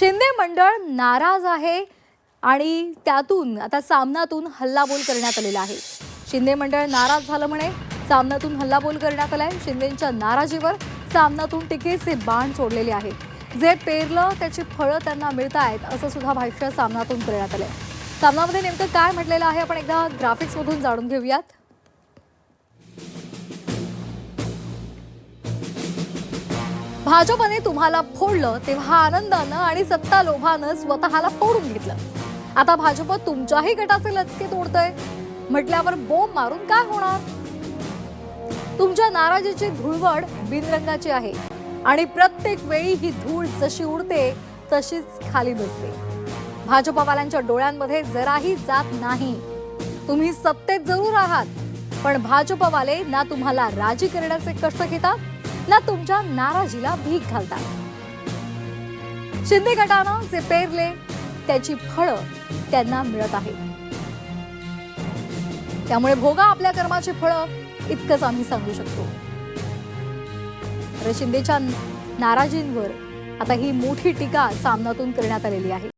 शिंदे मंडळ नाराज आहे आणि त्यातून आता सामनातून हल्लाबोल करण्यात आलेला आहे. शिंदे मंडळ नाराज झालं म्हणे सामन्यातून हल्लाबोल करण्यात आलाय. शिंदेच्या नाराजीवर सामनातून टीकेचे बाण सोडलेले आहेत. जे पेरलं त्याची फळं त्यांना मिळत आहेत असं सुद्धा भाष्य सामनातून करण्यात आलंय. सामनामध्ये नेमकं काय म्हटलेलं आहे आपण एकदा ग्राफिक्समधून जाणून घेऊयात. भाजपने तुम्हाला फोडलं तेव्हा आनंदानं आणि सत्ता लोभानं स्वतःला फोडून घेतलं. आता भाजप तुमच्याही गटाचे लचके तोडतय. म्हटल्यावर बोंब मारून काय होणार? तुमच्या नाराजीची धुळवड बिनरंगाची आहे आणि प्रत्येक वेळी ही धूळ जशी उडते तशीच खाली बसते. भाजपवाल्यांच्या डोळ्यांमध्ये जराही जात नाही. तुम्ही सत्तेत जरूर आहात पण भाजपवाले ना तुम्हाला राजी करण्याचे कष्ट घेतात ना तुमच्या नाराजीला भीक घालतात. शिंदे गटानं जे पेरले त्याची फळं त्यांना मिळत आहेत. त्यामुळे भोगा आपल्या कर्माची फळं इतकंच आम्ही सांगू शकतो. शिंदेच्या नाराजींवर आता ही मोठी टीका सामनातून करण्यात आलेली आहे.